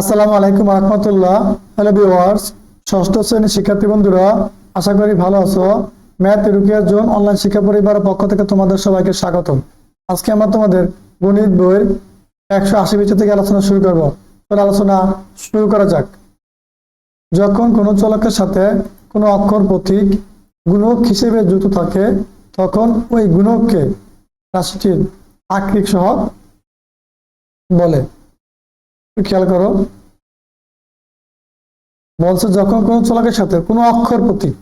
আসসালামু আলাইকুম রহমতুল্লাহ। Hello viewers, ষষ্ঠ শ্রেণির শিক্ষার্থী বন্ধুরা, আশা করি ভালো আছো। ম্যাথ রুকিয়ার জোন অনলাইন শিক্ষা পরিবারের পক্ষ থেকে তোমাদের সবাইকে স্বাগত আজকে আমরা তোমাদের গণিত বইয়ের একশো আশি পৃষ্ঠা থেকে আলোচনা শুরু করব। তাহলে আলোচনা শুরু করা যাক। যখন কোনো চলকের সাথে কোনো অক্ষর প্রতীক গুণক হিসেবে যুক্ত থাকে, তখন ওই গুণককে রাশিটির আকৃতিক সহ বলে। খেয়াল করো। বলছে, যখন কোনো চলকের সাথে কোনো অক্ষর প্রতীক,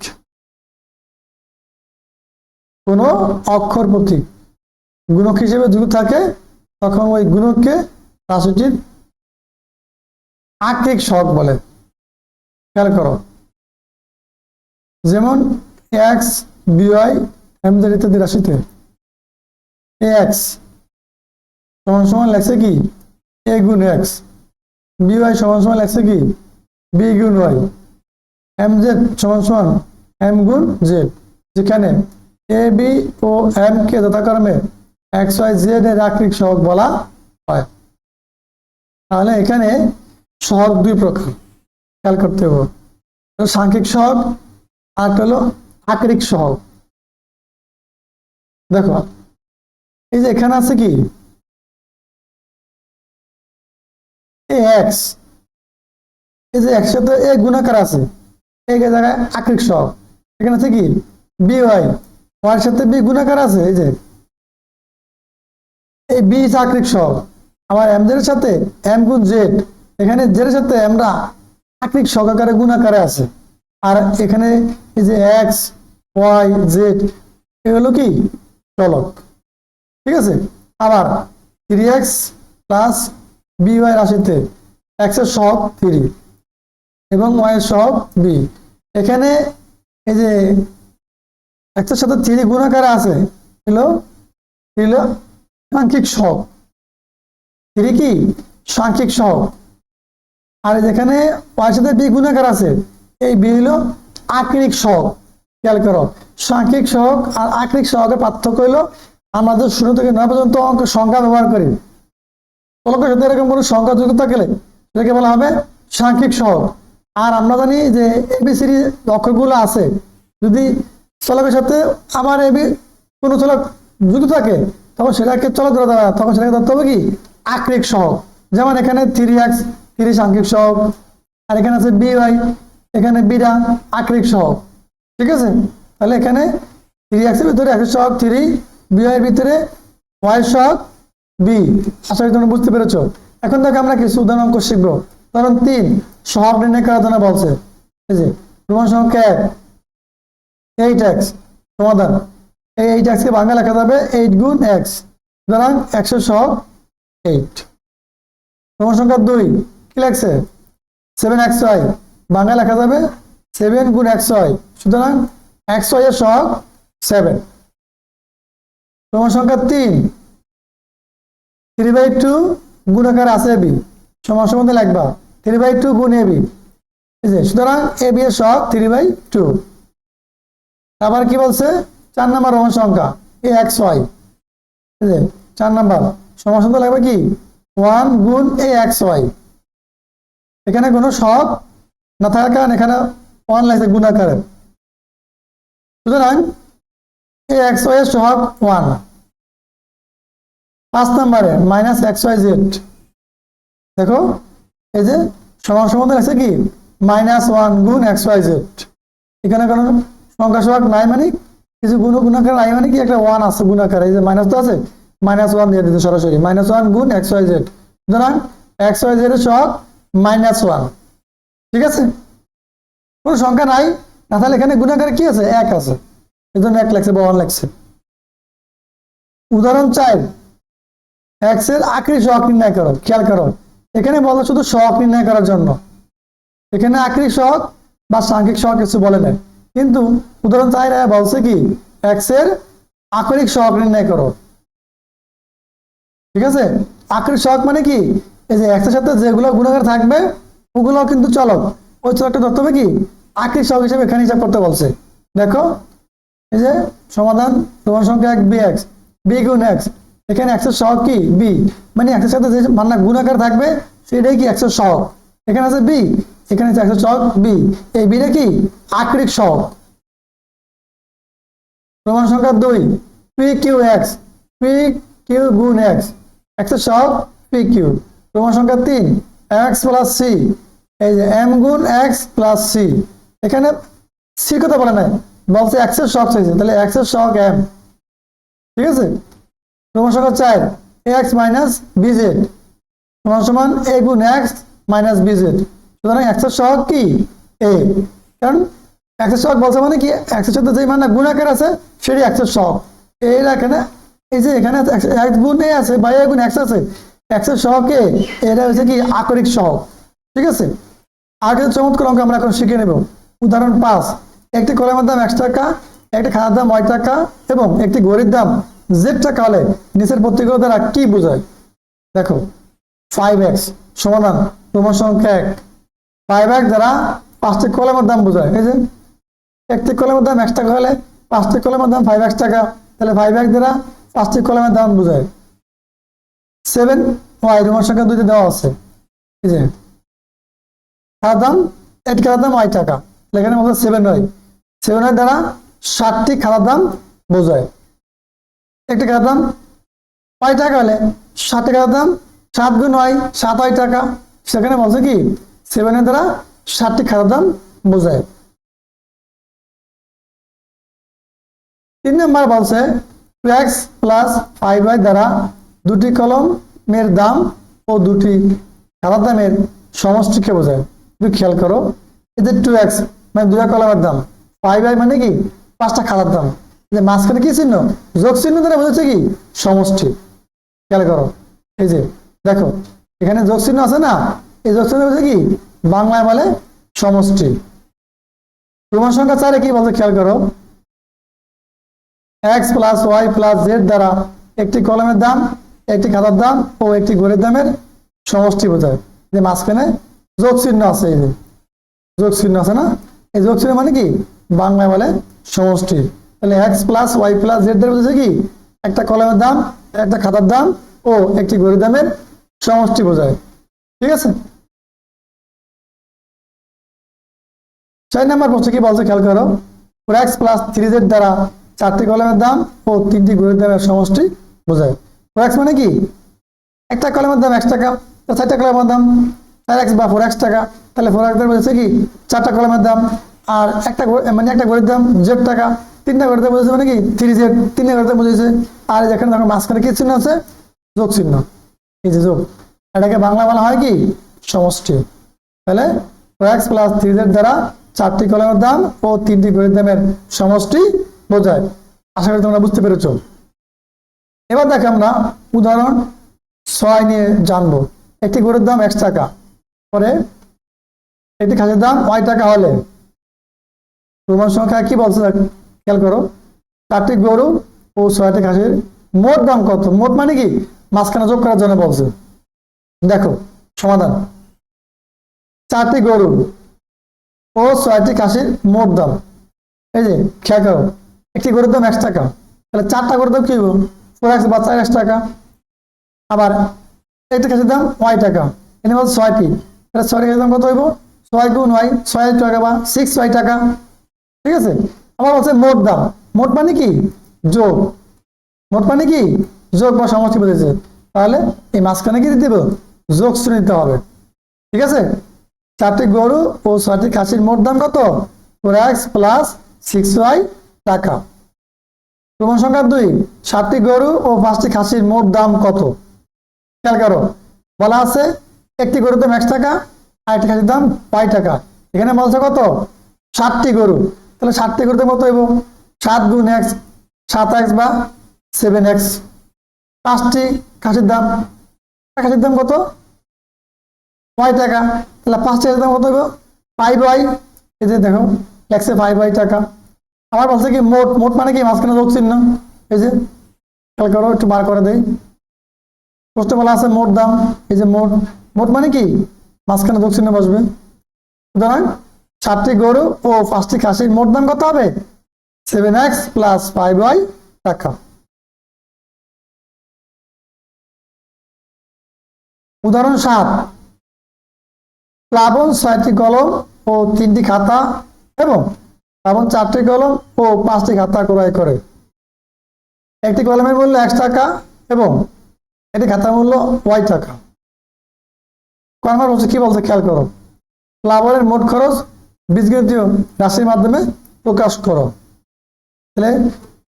কোনো অক্ষর প্রতীক গুণক হিসেবে যুক্ত থাকে, তখন ওই গুণককে রাশিটির আকৃতিক সহগ বলে। খেয়াল করো। যেমন, এক্স বিওয়াই এমদের ইত্যাদি রাশিতে এক্স সমান সমান লেখছে কি? এ গুণ এক্স। বি ওয়াই সমান সমান লেখছে কি? বি গুণ ওয়াই। এম জেড সমান সমান এম গুণ জেড। যেখানে এ, বি ও এম কে যথাক্রমে এক্স, ওয়াই, জেড এর আকৃতিক সহগ বলা হয়। তাহলে এখানে সহগ দুই প্রকার। খেয়াল করতে হবে। সাংখ্যিক সহগ আর হলো আকরিক সহগ। দেখো, এই যে এখানে আছে কি? এক্স এই যে একসাথে এ গুণাকার আছে। এই জায়গায় আকরিক সহগ। এখানে আছে কি? বি ওয়াই ওয়ার সাথে বি গুণাকার আছে, এই যে। এই বি আকরিক সহগ। আমার এম জেড এর সাথে এম গুণ জেড এখানে জেড এর সাথে আমরা আকরিক সহকারে গুণাকারে আছে। আর এখানে এই যে এক্স ওয়াই জেড এগুলো কি? চলক। ঠিক আছে? আবার three X plus B Y রাশিতে এক্সের সহগ থ্রি এবং ওয়াই এর সহগ বি এখানে এই যে এক্সের সাথে থ্রি গুণাকারে আছে হলো? হলো? সাংখ্যিক সহগ। থ্রি কি? সাংখ্যিক সহগ। আর যেখানে ওয়াই সাথে বি গুণাকার আছে, এই বি হলো আকরিক সহগ। খেয়াল করো, সাংখ্যিক সহগ আর আকরিক সহগের পার্থক্য হলো আমাদের শুরু থেকে নয় পর্যন্ত অঙ্ক সংখ্যা ব্যবহার করি চলকের সাথে এরকম কোনো সংখ্যা যুক্ত থাকলে সেটাকে বলা হবে সাংখ্যিক সহগ আর আমরা জানি যে এবিসিডি অক্ষরগুলো আছে। যদি চলকের সাথে আবার এবি কোনো চলক যুক্ত থাকে, তখন সেটাকে চলক ধরা দেওয়া তখন সেটাকে ধরতে হবে কি? আকরিক সহগ যেমন এখানে থ্রি এক্স থ্রি সাংখ্যিক সহগ আর এখানে আছে বি ওয়াই এখানে বিরা আকরিক সহগ ঠিক আছে? তাহলে এখানে থ্রি এক্সের ভিতরে একশো সহগ থ্রি বি ওয়াই এর ভিতরে ওয়াই সহগ বি আশা করি তোমরা বুঝতে পেরেছ? এখন থেকে আমরা কিছু উদাহরণ অঙ্ক শিখব। ধরুন তিন, সহগ নির্ণয় করার জন্য বলছে। যে, প্রমাণ সংখ্যা এক, এইট এক্স, সমাধান। এই এইট এক্সকে বাংলা লেখা যাবে এইট গুণ এক্স, সুতরাং একশো সহগ এইট। প্রমাণ সংখ্যা দুই, কি লাগছে সেভেন এক্স ওয়াই বাংলা লেখা যাবে সেভেন গুণ এক্স ওয়াই, সুতরাং এক্স ওয়াই এর সহগ সেভেন। প্রমাণ সংখ্যা তিন থ্রি বাই টু গুণ গুণাকার আছে বি। সমান সমান লিখবা থ্রি বাই টু গুণ এ বি। সুতরাং এ বি এর সহগ থ্রি বাই টু। আবার কি বলছে? চার নাম্বার রহন সংখ্যা, এ এক্স ওয়াই। চার নাম্বার। সমান সমান লাগবে কি? ওয়ান গুণ এ এক্স ওয়াই। এখানে কোনো সহগ না থাকার কারণে এখানে ওয়ান লাগছে গুণাকারের। সুতরাং এ এক্স ওয়াই সহগ ওয়ান। পাঁচ নম্বরে মাইনাস এক্স ওয়াই জেড দেখো, এই যে সমান সমাধান আছে কি? মাইনাস ওয়ান গুণ এক্স ওয়াই জেড এখানে কোনো সংখ্যা সহগ নাই মানে কিছু গুণ, গুণাকার নাই মানে কি? একটা ওয়ান আছে গুণাকার। এই যে মাইনাস তো আছে মাইনাস ওয়ান দিয়ে দিতে সরাসরি। মাইনাস ওয়ান গুণ এক্স ওয়াই জেড সুতরাং এক্স ওয়াই জেড সহগ মাইনাস ওয়ান ঠিক আছে? কোনো সংখ্যা নাই? না, তাহলে এখানে গুণাকার কি আছে? এক আছে। এই জন্য এক লাগছে বা ওয়ান লাগছে উদাহরণ চাই এক্সের আকৃতি সহগ নির্ণয় করো, খেয়াল করো। এখানে বলো শুধু সহগ নির্ণয় করার জন্য। এখানে আকৃতি সহগ বা সাংখ্যিক সহগ কিছু বলে নেয় কিন্তু উদাহরণ চাই বলছে কি এক্সের আকরিক সহগ নির্ণয় করো। ঠিক আছে? আকরিক সহগ মানে কি? এই যে এক্সের সাথে যেগুলো গুণাকার থাকবে, ওগুলো কিন্তু চলক। ওই চলকটা ধরতে হবে কি? আকরিক সহগ হিসেবে এখানে হিসাব করতে বলছে। দেখো, এই যে সমাধান, প্রমাণ সংখ্যা এক বি এক্স বি গুণ এক্স এখানে একশো সহগ কি? বি মানে এক্সের সাথে যে মান্না গুণাকার থাকবে, সেটাই কি একশো সহগ? এখানে আছে বি এখানে আছে একশো ছক বি এই বিটা কি? আকরিক সহগ। প্রমাণ সংখ্যা দুই P Q X P Q গুণ এক্স একশো সহগ পি কিউ। প্রমাণ সংখ্যা তিন এক্স প্লাস সি এই যে এম গুণ এক্স প্লাস সি এখানে সি কথা বলে নাই, বলছে এক্সের শখ চাইছে, তাহলে এক্সের শখ এম ঠিক আছে? প্রমাণ সংখ্যা চার, এক্স মাইনাস বিজেড সমান সমান এ গুণ এক্স মাইনাস বিজেড সুতরাং এক্সের সহগ কি? এ। কারণ এক্সের সহগ বলছে মানে কি? এক্সের সাথে যে মানে গুণাকার আছে, সেটি এক্সের সহগ। এর এখানে, এই যে এখানে এক্স গুণ এ আছে বা এ গুণ এক্স আছে সহগ এ এটা হচ্ছে কি? আকরিক সহগ। ঠিক আছে? আগে চমৎকার অঙ্ক আমরা এখন শিখে নেব। উদাহরণ পাঁচ, একটি কলমের দাম একশো টাকা, একটি খাতার দাম ওয়াই টাকা এবং একটি গড়ির দাম জেড টাকা হলে নিচের প্রত্যেকগুলো দ্বারা কি বোঝায়? দেখো ফাইভ এক্স সমাধান, প্রমাণ সংখ্যা এক। ফাইভ এক্স দ্বারা পাঁচটি কলমের দাম বোঝায়। এই একটি কলমের দাম একশো টাকা হলে পাঁচটি কলমের দাম ফাইভ এক্স টাকা। তাহলে ফাইভ এক্স দ্বারা পাঁচটি কলমের দাম বোঝায়। সেভেন ওয়াই প্রমাণ সংখ্যা দুইটি দেওয়া আছে। এই যে খাতার দাম একটি খাতার দাম ওয়াই টাকা। এখানে বলছে সেভেন ওয়াই সেভেনের দ্বারা ষাটটি খাতার দাম বোঝায়। একটি দাম? কয় টাকা হলে ষাট টাকার দাম, সাত গুণ হয় সাত হয় টাকা। সেখানে বলছে কি সেভেনের দ্বারা ষাটটি খাতার দাম বোঝায়। তিন নম্বর বলছে এক্স প্লাস ফাইভ ওয়াই দ্বারা দুটি কলমের দাম ও দুটি খাতার দামের সমষ্টিকে বোঝায়। তুমি খেয়াল করো এদের টু এক্স মানে দুটা কলমের দাম ফাইভ ওয়াই মানে কি, পাঁচটা খাতার দাম। যে মাঝখানে কি চিহ্ন? যোগ চিহ্ন দ্বারা বোঝাচ্ছে কি? সমষ্টি। খেয়াল করো। এই যে, দেখো, এখানে যোগ চিহ্ন আছে না? এই যোগ চিহ্ন বলছে কি? বাংলায় বলে সমষ্টি। প্রমাণ সংখ্যা চারে কি বলছে? খেয়াল করো। X plus Y plus Z দ্বারা একটি কলমের দাম, একটি খাতার দাম ও একটি গড়ের দামের সমষ্টি বোঝায়। যে মাঝখানে যোগ চিহ্ন আছে এই যে। যোগ চিহ্ন আছে না? এই যোগ চিহ্ন মানে কি? বাংলায় বলে সমষ্টি। তাহলে X plus Y plus Z দ্বারা বোঝাচ্ছে কি? একটা কলমের দাম, একটা খাতার দাম ও একটি গড়ির দামের সমষ্টি বোঝায়। ঠিক আছে? চার নাম্বার প্রশ্ন কি বলছে? খেয়াল করো। Four X plus three Z দ্বারা চারটি কলমের দাম ও তিনটি গড়ির দামের সমষ্টি বোঝায়। ফোর এক্স মানে কি? একটা কলমের দাম এক টাকা চারটা কলমের দাম চার এক্স বা ফোর এক্স টাকা, তাহলে ফোর এক্স দাম বোঝাচ্ছে কি? চারটা কলমের দাম, আর একটা মানে একটা গড়ির দাম জেড টাকা তিনটা দাম বোঝাচ্ছে মানে কি? থ্রি জেড তিনটা দাম বোঝাচ্ছে আর যেখানে দেখো মাঝখানে কি চিহ্ন আছে? যোগ চিহ্ন। এই যে যোগ। এটাকে বাংলা বলা হয় কি? সমষ্টি। তাহলে এক্স প্লাস থ্রি জেড দ্বারা চারটি কলমের দাম ও তিনটি গড়ির দামের সমষ্টি বোঝায়। আশা করি তোমরা বুঝতে পেরেছ। এবার দেখো আমরা উদাহরণ ছয় নিয়ে জানব। একটি গরুর দাম একশো টাকা। পরে একটি খাসির দাম ওয়াই টাকা হলে। প্রমাণ সংখ্যা কি বলছে? খেয়াল করো চারটি গরু ও ছয়টি খাসির মোট দাম কত? মোট মানে কি? মাঝখানে যোগ করার জন্য বলছে। দেখো, সমাধান। চারটি গরু ও ছয়টি খাসির মোট দাম। এই যে, খেয়াল করো, একটি গরুর দাম একশো টাকা। তাহলে চারটা গরুর দাম কি হইব? ফোর একশো টাকা। আবার একটি খাসির দাম ওয়াই টাকা। এনে বলছে ছয়টি তাহলে ছয়টি খাসির দাম কত হইব? ছয় গুণ ওয়াই ছয় টাকা বা সিক্স ওয়াই টাকা। ঠিক আছে? আবার বলছে মোট দাম। মোট মানে কি? যোগ মোট মানে কি? যোগ বা সমষ্টি বোঝাচ্ছে তাহলে এই মাঝখানে কি দিতে যোগ শ্রেণি দিতে হবে। ঠিক আছে? চারটি গরু ও ছয়টি খাসির মোট দাম কত? Four X plus six Y টাকা। প্রমাণ সংখ্যা দুই। সাতটি গরু ও পাঁচটি খাসির মোট দাম কত? খেয়াল করো। বলা আছে, একটি গরুর দাম একশো টাকা আরেকটি খাসির দাম পাঁচ টাকা। এখানে বলছে কত? সাতটি গরু। তাহলে সাতটি দাম কত হইব? সাত গুণ এক্স সাত এক্স বা সেভেন এক্স। পাঁচটি খাসির দাম। খাসির দাম কত? কয় টাকা। তাহলে পাঁচটি দাম কত হইব? Five Y. এই যে দেখো, লেখছে ফাইভ ওয়াই টাকা। আমার বলছে কি, মোট মোট মানে কি? মাঝখানে যোগ চিহ্ন। এই যে, খেয়াল করো, একটু বার করে দেই। প্রশ্ন বলা আছে মোট দাম। এই যে মোট মোট মানে কি? মাঝখানে যোগ চিহ্ন বসবে। সুতরাং সাতটি গরু ও পাঁচটি খাসির মোট দাম কত হবে? Seven X plus five Y টাকা। উদাহরণ সাত। প্লাবন ছয়টি কলম ও তিনটি খাতা এবং প্লাবন চারটি কলম ও পাঁচটি খাতা ক্রয় করে। একটি কলমের মূল্য এক টাকা এবং একটি খাতার মূল্য ওয়াই টাকা। কর্মার হচ্ছে কি বলছে খেয়াল করো? প্লাবনের মোট খরচ বীজগণিতীয় রাশির মাধ্যমে প্রকাশ করো। তাহলে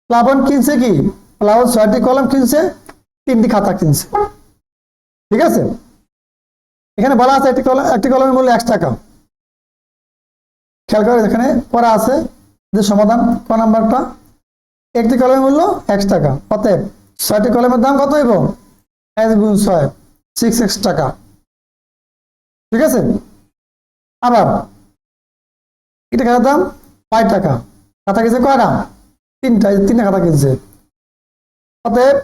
প্লাবন কিনছে কি? প্লাবন ছয়টি কলম কিনছে, তিনটি খাতা কিনছে। ঠিক আছে? এখানে বলা আছে একটি কলম একটি কলমের মূল্য এক টাকা। খেয়াল করে এখানে করা আছে যে সমাধান ক নাম্বারটা। একটি কলমের মূল্য এক টাকা। অতএব ছয়টি কলমের দাম কত এবং এক গুণ ছয় সিক্স এক্স টাকা। ঠিক আছে? আবার এটা খাতার দাম? পাঁচ টাকা। খাতা কিনছে কয়টা তিনটা তিনটা খাতা কিনছে অতএব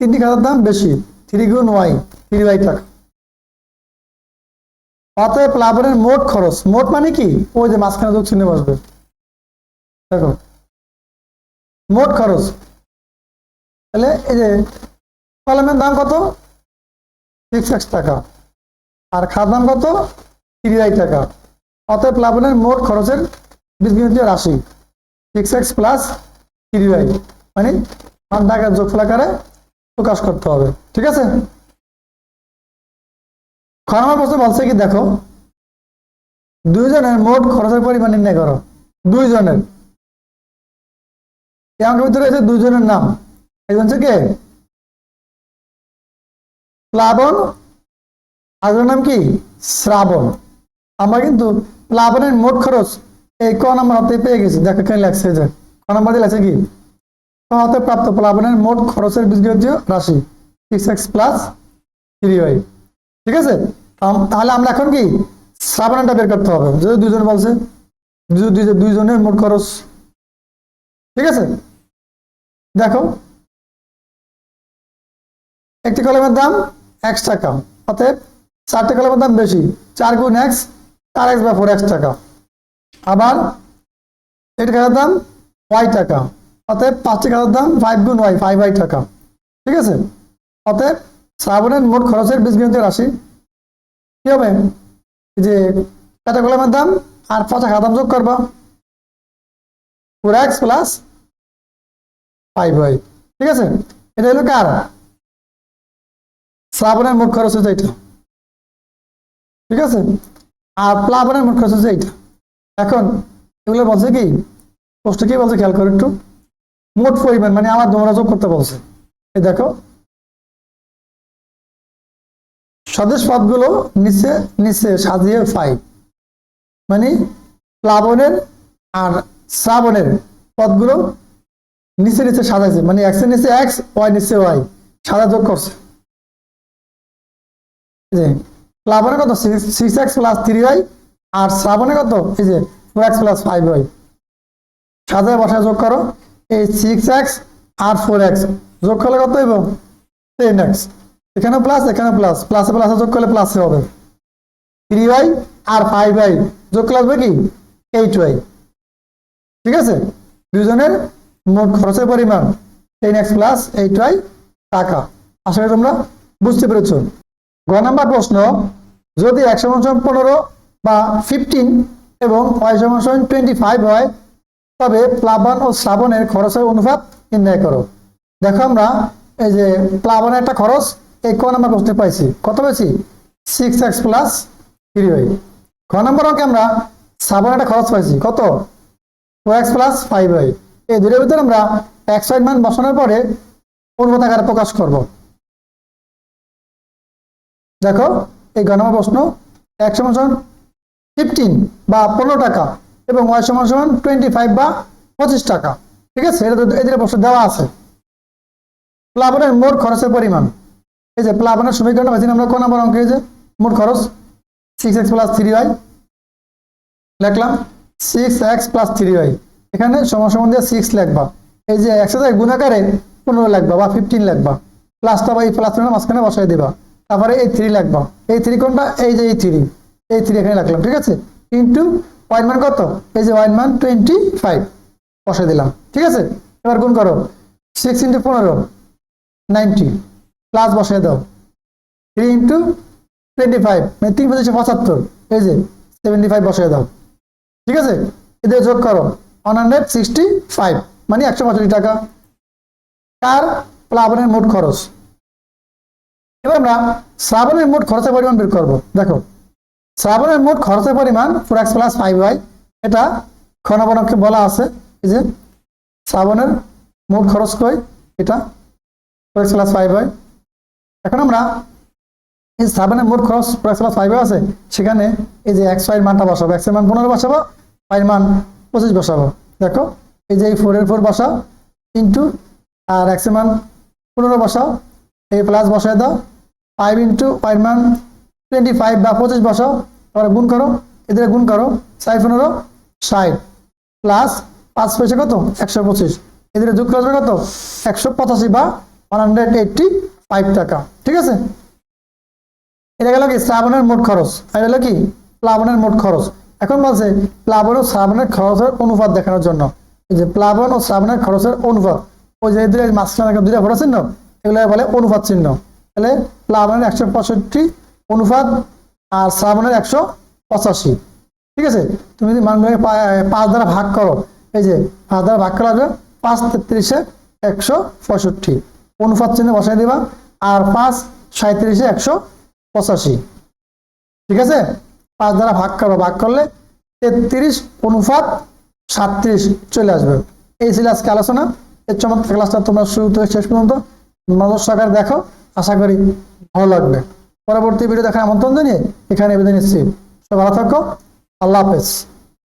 তিনটি খাতার দাম বেশি। থ্রি গুণ ওয়াই, থ্রি ওয়াই টাকা। অতএব প্লাবনের মোট খরচ। মোট মানে কি? ওই যে মাঝখানে যোগ চিহ্ন বসবে। দেখো। মোট খরচ। তাহলে এই যে কলমের দাম কত? সিক্স টাকা। আর খাতার দাম কত? থ্রি টাকা। অতএব প্লাবনের মোট খরচের বীজগণিতীয় রাশি six X plus three Y মানে টাকার যোগফল আকারে প্রকাশ করতে হবে, ঠিক আছে? খ প্রশ্ন বলছে কি, দেখো, দুইজনের মোট খরচের পরিমাণ নির্ণয় করো, দুইজনের। এই অঙ্কের ভিতরে রয়েছে দুইজনের নাম একজন হচ্ছে কে? প্লাবন আরেকজনের নাম কি? শ্রাবণ। আমরা কিন্তু প্লাবনের মোট খরচ, এই ক নম্বর হাতে পেয়ে গেছি। দেখো কেন লাগছে যে, ক নাম্বার দিয়ে লাগছে কি? ক হাতে প্রাপ্ত প্লাবনের মোট খরচের বীজগণিতীয় রাশি six X plus three Y ঠিক আছে? তাহলে আমরা এখন কি? শ্রাবণটা বের করতে হবে। যদি দুজন বলছে দুইজনের মোট খরচ। ঠিক আছে? দেখো, একটি কলমের দাম এক্স টাকা, অতএব চারটি কলমের দাম বেশি, চার গুণ এক্স চার এক্স বা ফোর এক্স টাকা। আবার একটি খাতার দাম? ওয়াই টাকা। অতএব পাঁচটি খাতার দাম ফাইভ গুণ ওয়াই ফাইভ ওয়াই টাকা। ঠিক আছে? অতএব শ্রাবণের মোট খরচের বীজগণিত রাশি। কি হবে? যে কাটা কলমের দাম, আর পচা খাতার দাম যোগ করবা? Four X plus five Y. ঠিক আছে? এটা হলো কার? শ্রাবণের মোট খরচ হচ্ছে এটা। ঠিক আছে? আর প্লাবনের মোট খরচ হচ্ছে এইটা। এখন এগুলো বলছে কি প্রশ্ন কি বলছে, খেয়াল করো একটু। মোট পরিমাণ মানে আমার তোমরা যোগ করতে বলছে। এই দেখো। স্বদেশ পদগুলো নিচে নিচে সাজিয়ে ফাইভ মানে প্লাবনের আর শ্রাবণের পদগুলো নিচে নিচে সাজাইছে। মানে এক্সের নিচে এক্স ওয়াই নিচে ওয়াই সাদা যোগ করছে। প্লাবনে কত? Six X plus three Y আর শ্রাবণে কত? এই যে two X plus five Y সাজায় বসায় যোগ করো। এই সিক্স এক্স আর ফোর এক্স যোগ করলে কত এবং টেন এক্স এখানে প্লাস এখানে প্লাস প্লাসে প্লাসে যোগ করলে প্লাসে হবে। থ্রি ওয়াই আর ফাইভ ওয়াই যোগ করলে আসবে কি? এইট ওয়াই ঠিক আছে? দুজনের মোট খরচের পরিমাণ ten X plus eight Y টাকা। করি তোমরা বুঝতে পেরেছ। গ নাম্বার প্রশ্ন, যদি এক সমান পনেরো বা ফিফটিন এবং ওয়াই সমান টোয়েন্টি ফাইভ হয়, তবে প্লাবন ও শ্রাবণের খরচের অনুপাত নির্ণয় করো। দেখো আমরা, এই যে প্লাবনের একটা খরচ, এই ক নাম্বার প্রশ্নে পাইছি। কত পেয়েছি six X plus three Y খ নাম্বার অঙ্কে আমরা শ্রাবণের একটা খরচ পাইছি, কত? ও এক্স প্লাস ফাইভ ওয়াই এই দুটোর ভিতরে আমরা এক্স ওয়াই মান বসানোর পরে অনুপাত আকারে প্রকাশ করব। দেখো, এই গণমা প্রশ্ন, এক সমান সমান ফিফটিন বা পনেরো টাকা এবং ওয়াই সমান সমান টোয়েন্টি ফাইভ বা পঁচিশ টাকা। ঠিক আছে? এটা তো এদের প্রশ্ন দেওয়া আছে। প্লাবনের মোট খরচের পরিমাণ। এই যে প্লাবনের সমীকরণটা পাচ্ছি আমরা কোন নম্বর অঙ্কে যে মোট খরচ? Six X plus three Y লিখলাম six X plus three Y এখানে সমান দিয়ে সিক্স লিখবা। এই যে একশো থেকে গুণাকারে পনেরো লিখবা বা ফিফটিন লিখবা। প্লাসটা বা এই প্লাস মাঝখানে বসাই দিবা। তারপরে এই থ্রি লাগবো। এই থ্রি কোনটা? এই যে এই থ্রি এই থ্রি এখানে লাগলাম ঠিক আছে? কিন্তু ওয়াইন মান কত? এই যে ওয়াইন মান টোয়েন্টি ফাইভ বসাই দিলাম, ঠিক আছে? এবার গুণ করো সিক্স ইন্টু পনেরো নাইনটি প্লাস বসাই দাও থ্রি ইন্টু টোয়েন্টি ফাইভ মানে তিন পঁচিশে পঁচাত্তর। এই যে সেভেন্টি ফাইভ বসিয়ে দাও, ঠিক আছে? এদের যোগ করো ওয়ান হান্ড্রেড সিক্সটি ফাইভ মানে একশো পঁয়ষট্টি টাকা। কার? প্লাবনের মোট খরচ। এবার আমরা শ্রাবণের মোট খরচের পরিমাণ বের করব। দেখো, শ্রাবণের মোট খরচের পরিমাণ four X plus five Y এটা ক্ষণবনকে বলা আছে, এই যে শ্রাবণের মোট খরচ কই? এটা four X plus five Y এখন আমরা এই শ্রাবণের মোট খরচ ফোর এক্স প্লাস ফাইভ আছে, সেখানে এই যে এক্স ওয়াইয়ের মানটা বসাবো। এক্সের মান পনেরো বসাবো ওয়াইয়ের মান পঁচিশ বসাবো। দেখো, এই যে এই ফোরের ফোর বসাও ইন্টু আর এক্সের মান পনেরো বসাও এই প্লাস বসায় দাও ফাইভ ইন্টু ওয়াইয়ের মান টোয়েন্টি ফাইভ বা পঁচিশ বছর তারপরে গুণ করো, এদের গুণ করো সাই পনেরো, ষাট প্লাস পাঁচ পয়সা কত? একশো পঁচিশ। এদের যোগ করবে কত? একশো পঁচাশি বা ওয়ান হান্ড্রেড এইটটি ফাইভ টাকা। ঠিক আছে? এটা গেল কি? শ্রাবণের মোট খরচ। আর হলো কি? প্লাবনের মোট খরচ। এখন বলছে, প্লাবন ও শ্রাবণের খরচের অনুপাত দেখানোর জন্য। এই যে প্লাবন ও শ্রাবণের খরচের অনুপাত। ওই যে এদের মাঝখানে দুইটা ঘোড়া চিহ্ন এগুলো বলে অনুপাত চিহ্ন। তাহলে প্লাবনের একশো পঁয়ষট্টি অনুপাত আর শ্রাবণের একশো পঁচাশি। ঠিক আছে? তুমি যদি মানগুলোকে পাঁচ দ্বারা ভাগ করো, এই যে পাঁচ দ্বারা ভাগ করা হবে পাঁচ তেত্রিশে একশো পঁয়ষট্টি। অনুপাত চিহ্ন বসাই দিবা, আর পাঁচ সাঁত্রিশে একশো পঁচাশি। ঠিক আছে? পাঁচ দ্বারা ভাগ করো, ভাগ করলে তেত্রিশ অনুপাত সাতত্রিশ চলে আসবে। এই ছিল আজকে আলোচনা। এর চমৎকার ক্লাসটা তোমরা শুরু থেকে শেষ পর্যন্ত নজর সহকারে দেখো। আশা করি ভালো লাগবে। পরবর্তী ভিডিও দেখার আমন্ত্রণ জানিয়ে এখানে বিদায় নিচ্ছি। সব ভালো থাকো। আল্লাহ হাফেজ।